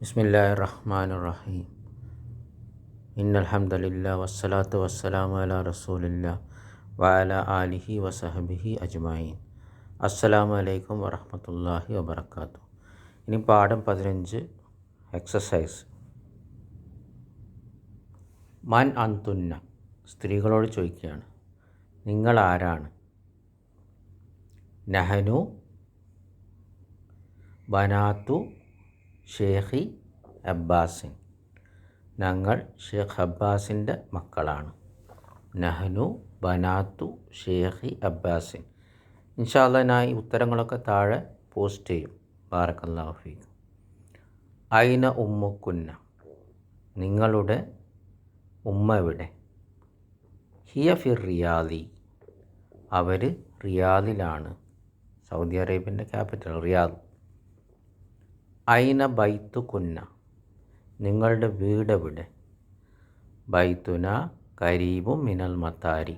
ബിസ്മില്ലാഹി റഹ്മാൻ റഹീം ഇന്നൽഹംദുലില്ലാ വസ്സലാത്തു വസ്സലാമു അലാ റസൂലില്ലാ വഅല ആലിഹി വസഹബിഹി അജ്മായിൻ അസ്സലാമു അലൈക്കും വറഹ്മത്തുള്ളാഹി വബറകാതുഹു ഇനി പാഠം പതിനഞ്ച് എക്സസൈസ്. മൻ അന്തുന്ന സ്ത്രീകളോട് ചോദിക്കുകയാണ് നിങ്ങൾ ആരാണ് നഹനു ബനാത്തു ഷേഖി അബ്ബാസിൻ. ഞങ്ങൾ ഷേഖ് അബ്ബാസിന്റെ മക്കളാണ്. നഹ്നു ബനാത്തു ഷേഖി അബ്ബാസിൻ. ഇൻഷാല്ല ഞാൻ ഈ ഉത്തരങ്ങളൊക്കെ താഴെ പോസ്റ്റ് ചെയ്യും. ബാറക്കല്ലാഹു ഫീക്കും. ഐന ഉമ്മുക്കുന്ന നിങ്ങളുടെ ഉമ്മ എവിടെ? ഹിയ ഫിർ റിയാദി അവർ റിയാദിലാണ് സൗദി അറേബ്യന്റെ ക്യാപിറ്റൽ റിയാദ് ഐന ബൈത്തു കുന്ന? നിങ്ങളുടെ വീട് എവിടെ ബൈത്തുന കരീബും മിനൽ മത്താരി.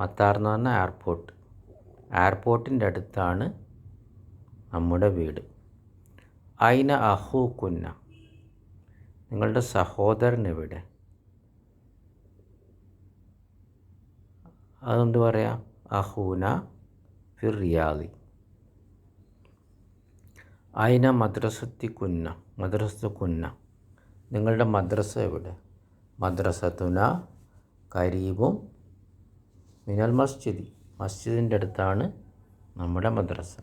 മത്താർ എന്ന് പറഞ്ഞാൽ എയർപോർട്ട് എയർപോർട്ടിന്റെ അടുത്താണ് നമ്മുടെ വീട്. ഐന അഹു കുന്ന? നിങ്ങളുടെ സഹോദരൻ എവിടെ അതെന്ത് പറയാം? അഹൂന ഫിർ റിയാദി. അയിന മദ്രസത്തി കുന്ന മദ്രസ കുന്ന. നിങ്ങളുടെ മദ്രസ എവിടെ? മദ്രസത്തുന കരീബും മിനൽ മസ്ജിദി. മസ്ജിദിന്റെ അടുത്താണ് നമ്മുടെ മദ്രസ.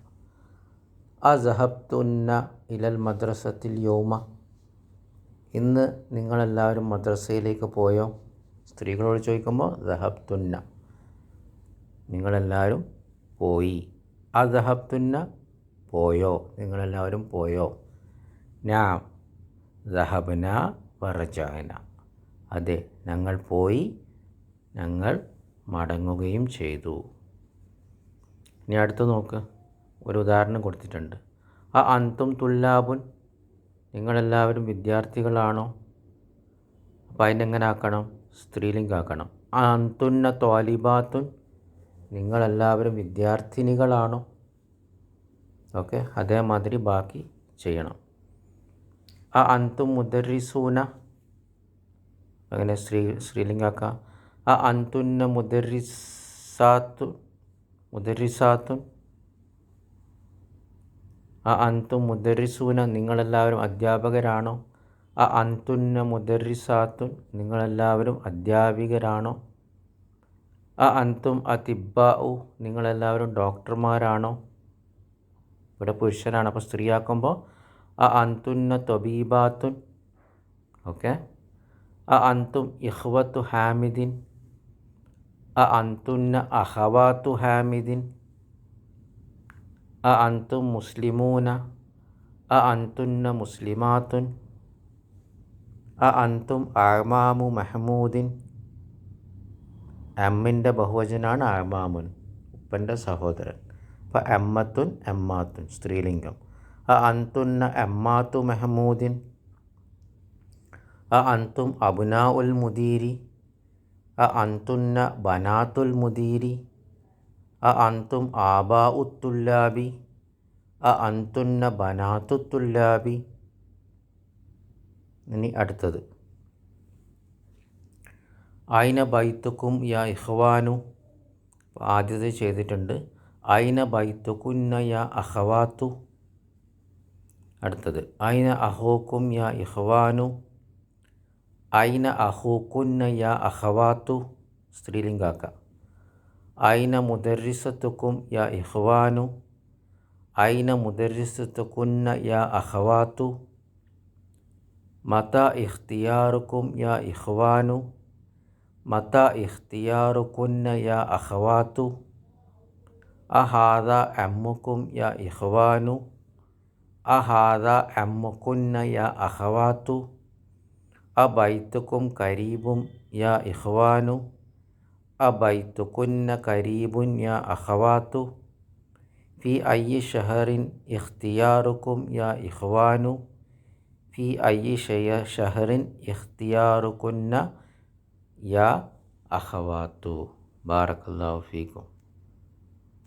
ആ ജഹബ്തുന്ന ഇലൽ മദ്രസത്തിൽ യോമ. ഇന്ന് നിങ്ങളെല്ലാവരും മദ്രസയിലേക്ക് പോയോ? സ്ത്രീകളോട് ചോദിക്കുമ്പോൾ ജഹബ്തുന്ന നിങ്ങളെല്ലാവരും പോയി. ആ ജഹബ്തുന്ന പോയോ? നിങ്ങളെല്ലാവരും പോയോ? നാം ദഹബന വറജാന അതെ ഞങ്ങൾ പോയി ഞങ്ങൾ മടങ്ങുകയും ചെയ്തു. ഇനി അടുത്ത് നോക്ക്. ഒരു ഉദാഹരണം കൊടുത്തിട്ടുണ്ട്. ആ അന്തും തുല്ലാബുൻ. നിങ്ങളെല്ലാവരും വിദ്യാർത്ഥികളാണോ? അപ്പോൾ അതിനെങ്ങനെ ആക്കണം? സ്ത്രീലിംഗാക്കണം. ആ അന്തുന്ന തോലിബാത്തുൻ നിങ്ങളെല്ലാവരും വിദ്യാർത്ഥിനികളാണോ? ഓക്കെ അതേമാതിരി ബാക്കി ചെയ്യണം. ആ അന്തും മുദരിസൂന അങ്ങനെ സ്ത്രീ ശ്രീലിംഗാക്ക ആ അന്തുന്ന മുദരിസാത്തു മുദരിസാത്തുൻ ആ അന്തും മുദരിസൂന നിങ്ങളെല്ലാവരും അധ്യാപകരാണോ? ആ അന്തുന്ന മുദരിസാത്തുൻ നിങ്ങളെല്ലാവരും അധ്യാപികരാണോ? ആ അന്തും അതിബ്ബാഉ നിങ്ങളെല്ലാവരും ഡോക്ടർമാരാണോ? ഇവിടെ പുരുഷനാണ്. അപ്പോൾ സ്ത്രീയാക്കുമ്പോൾ അ അന്തുന്ന തൊബീബാത്തുൻ. ഓക്കെ? അ അന്തും ഇഹ്വത്തു ഹാമിദിൻ. അ അന്തുന്ന അഹവാത്തു ഹാമിദിൻ. അ അന്തും മുസ്ലിമൂന. അ അന്തുന്ന മുസ്ലിമാത്തുൻ. അ അന്തും അമാമു മെഹമൂദിൻ. അമ്മിന്റെ ബഹുവചനാണ് അമാമുൻ ഉപ്പന്റെ സഹോദരൻ. അപ്പോൾ എമ്മത്തുൻ എമ്മാത്തുൻ സ്ത്രീലിംഗം. അ അന്തുന്ന എമ്മാത്തു മെഹമൂദിൻ. അ അന്തും അബുനാ ഉൽ മുദീരി. അ അന്തുന്ന ബനാത്തുൽ മുദീരി. അ അന്തും ആബാ ഉത്തുല്ലാബി അ അന്തുന്ന ബനാത്തുത്തുല്ലാബി ഇനി അടുത്തത്. ആയിന ബൈത്തുക്കും യാ ഇഹ്വാനു ആദ്യത്തെ ചെയ്തിട്ടുണ്ട്. ഐന ബൈത്തുക്കുന്ന യാ അഹവാത്തു. അടുത്തത് ഐന അഹോക്കും യാ ഇഹ്വാനു. ഐന അഹൂക്കുന്ന യാ അഹവാത്തു. സ്ത്രീലിംഗാക്ക. ഐന മുദരിസത്തുക്കും യാ ഇഹ്വാനു. ഐന മുദരിസത്തുക്കുന്ന യാ അഹവാത്തു. മത ഇഖ്തിയാറുക്കും യാ ഇഹ്വാനു. മത ഇഖ്തിയാറുക്കുന്ന യാ അഹവാത്തു. അഹാദ അമ്മുക്കും യാ ഇഹ്വാനു അഹാദ അമ്മുക്കുന്ന യാ അഹവാത്തു അബൈത്തുക്കും കരീബും യാ ഇഹ്വാനു അബൈത്തുക്കുന്ന കരീബുൻ യാ അഹവാത്തു ഫി അയ്യി ഷഹറിൻ ഇഖ്തിയാറുക്കും യാ ഇഹ്വാനു ഫി അയ്യി ഷയ ഷഹറിൻ ഇഖ്തിയാറുക്കുന്ന യാ അഹവാത്തു ബാറക്കല്ലാഹു ഫീക്കും